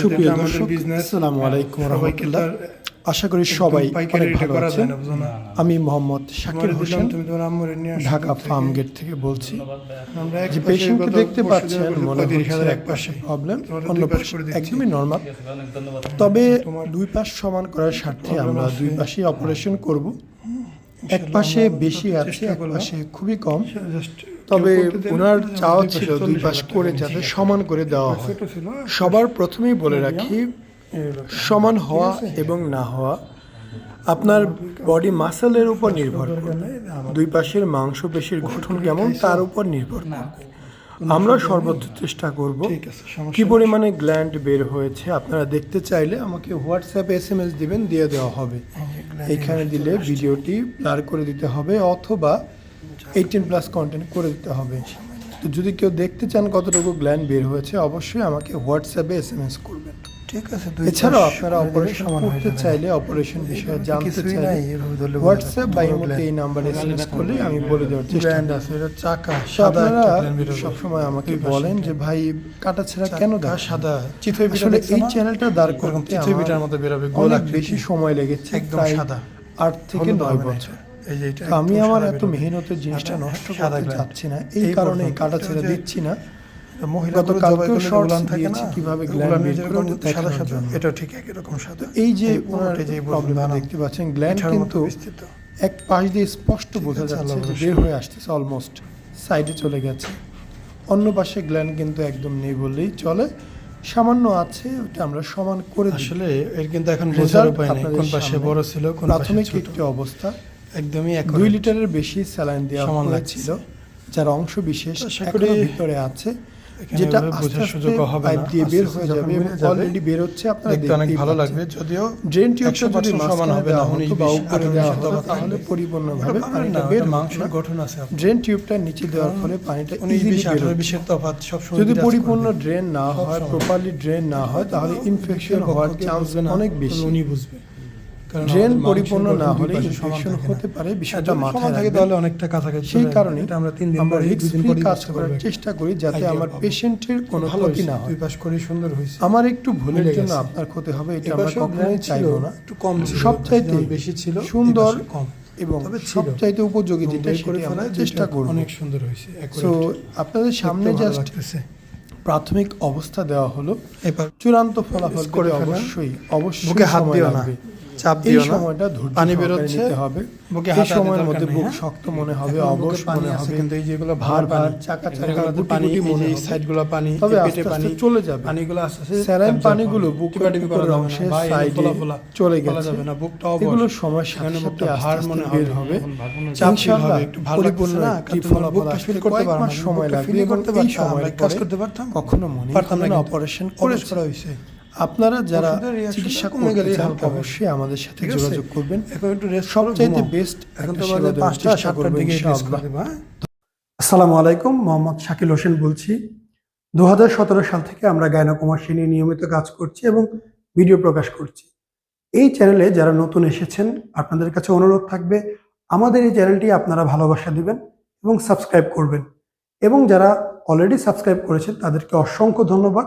সুপ্রিয় দর্শক আসসালামু আলাইকুম রহমতুল্লাহ। আশা করি সবাই অনেক ভালো আছেন। আমি মোহাম্মদ শাকির হোসেন ঢাকা ফার্ম গেট থেকে বলছি। যে পেশেন্টকে দেখতে পাচ্ছেন মনে হচ্ছে এক পাশে। প্রবলেম অন্য পাশে একদমই নর্মাল তবে দুই পাশ সমান করার স্বার্থে আমরা দুই পাশেই অপারেশন করব। এক পাশে বেশি আছে এক পাশে খুবই কম। তবে ওনার চাওয়া দুই ছিল দুই পাশ করে যাতে সমান করে দেওয়া হয়। সবার প্রথমেই বলে রাখি সমান হওয়া এবং না হওয়া আপনার বডি মাসেলের উপর নির্ভর করে দুই পাশের মাংসপেশির গঠন কেমন তার উপর নির্ভর করবে। আমরা সর্বোচ্চ চেষ্টা করব কি পরিমাণে গ্ল্যান্ড বের হয়েছে আপনারা দেখতে চাইলে আমাকে হোয়াটসঅ্যাপে এস এম এস দিবেন দিয়ে দেওয়া হবে। এখানে দিলে ভিডিওটি ব্লার করে দিতে হবে অথবা এইটিন প্লাস কন্টেন্ট করে দিতে হবে। তো যদি কেউ দেখতে চান কতটুকু গ্ল্যান্ড বের হয়েছে অবশ্যই আমাকে হোয়াটসঅ্যাপে এস এম এস করবেন। ঠিক আছে এছাড়াও আপনারা অপারেশন করতে চাইলে অপারেশন বিষয়ে জানতে চাইলে হোয়াটসঅ্যাপ বা। ইমোতে এই নাম্বারে এসএমএস করলে আমি বলে দেওয়ার চেষ্টা আছে এটা চাকা সাদা। সবসময় আমাকে বলেন যে ভাই কাটা ছেঁড়া কেন দেয় সাদা চিতই আসলে এই? চ্যানেলটা দাঁড় করতে চিতই পিঠার মতো বেরোবে গোল বেশি সময় লেগেছে একদম সাদা। আট থেকে নয় বছর। আমি আমার এত। মেহনতের জিনিসটা নষ্ট করতে চাচ্ছি না এই কারণে কাটা ছেড়ে দিচ্ছি না মহিলাগুলো গতকালকেও জবাই করলে shorts উলান থাকে দিয়েছি না? কীভাবে ওগুলো gland বের যেরকম করে সাদা সাদা জন্য। ঠিক একই রকম সাদা এই যে এই ওনার পুরোটা যে এই প্রবলেম দানা। দেখতে পাচ্ছেন গ্ল্যান্ড কিন্তু এক পাশ দিয়ে স্পষ্ট বোঝা যাচ্ছে আল্লাহ যে ভরসা। বের হয়ে আসতেছে অলমোস্ট সাইডে চলে গেছে অন্য পাশে গ্ল্যান্ড কিন্তু একদম নেই বললেই চলে সামান্য আছে ওটা আমরা সমান করে আসলে এর কিন্তু এখন বোঝার উপায় নেই কোন পাশে বড় ছিল কোন প্রাথমিক একটি অবস্থা একদমই এক দুই লিটারের বেশি স্যালাইন দেওয়া সমান হয়েছিল যার অংশ বিশেষ এখনও ভিতরে আছে যেটা বোঝার সুযোগও হবে পাইপ না। দিয়ে বের হয়ে যাবে অলরেডি বের হচ্ছে আপনারা দেখতে অনেক ভালো লাগবে যদিও ড্রেন টিউবটা যদি সমান হবে উনিশ, হতো বা উপরে দেওয়া থাকবে। তাহলে পরিপূর্ণভাবে পানিটা বের না। গঠন আছে। ড্রেন টিউবটা নিচে দেওয়ার ফলে পানিটা ইজিলি বিশ বের হতো। বিশের তফাৎ সবসময় যদি পরিপূর্ণ ড্রেন না হয় প্রপারলি ড্রেন না হয় তাহলে ইনফেকশন হওয়ার চান্স অনেক বেশি উনি বুঝবে ড্রেন পরিপূর্ণ না হলে ইনফেকশন হতে পারে বিষয়টা মাথায় থাকে তাহলে অনেকটা কাছাকাছি সেই কারণে আমরা তিন দিন আমরা পরে রিস্ক ফ্রি কাজ করার চেষ্টা করি যাতে আমার পেশেন্টের কোনো ক্ষতি না হয়। পাশ করে সুন্দর হয়েছে। আমার একটু ভুলের জন্য আপনার ক্ষতি হবে এটা আমরা কখনোই চাইব না। একটু কম ছিল, সবচাইতে বেশি ছিল, সুন্দর কম। এবং সবচাইতে উপযোগী যেটা করে চেষ্টা করব। অনেক সুন্দর হয়েছে accurate। আপনাদের সামনে জাস্ট প্রাথমিক অবস্থা দেওয়া হলো। এবার চূড়ান্ত ফলাফল করে অবশ্যই অবশ্যই হাত সময় দিও না, লাগবে। চাপ দিও না। সময়টা পানি বেরোচ্ছে, নিতে হবে বুকে হাত সময়ের মধ্যে বুক হ্যাঁ? শক্ত মনে হবে অবশ মনে হবে কিন্তু এই যেগুলো ভার ভার চাকা পানি, মনে এই সাইডগুলো পানি, পেটে পানি, চলে যাবে পানিগুলো আস্তে আস্তে স্যালাইন পানিগুলো টিপাটিপি করা অংশে সাইডে চলে গেছে যাবে না, বুকটা অবশ। এগুলো সময়ের সাথে সাথে ভার মনে বের হবে। চাপ একটু ভালো না, একটি ফলাফল করতে পারব না, সময় লাগবে এবং এই সময় কাজ করতে পারতাম? কখনো মনে পারতাম না অপারেশন করা হয়েছে। আপনারা যারা চিকিৎসা কমে করতে চান অবশ্যই আমাদের সাথে যোগাযোগ করবেন। এখন একটু রেস্ট সবচাইতে বেস্ট এখন তো বাজে পাঁচটা সাতটার দিকে হ্যাঁ? আসসালামু আলাইকুম মোহাম্মদ শাকিল হোসেন বলছি। দু হাজার সতেরো সাল থেকে আমরা গায়নাকুমাসী নিয়ে নিয়মিত কাজ করছি এবং ভিডিও প্রকাশ করছি। এই চ্যানেলে যারা নতুন এসেছেন আপনাদের কাছে অনুরোধ থাকবে আমাদের এই চ্যানেলটি আপনারা ভালোবাসা দিবেন এবং সাবস্ক্রাইব করবেন। এবং যারা অলরেডি সাবস্ক্রাইব করেছেন তাদেরকে অসংখ্য ধন্যবাদ।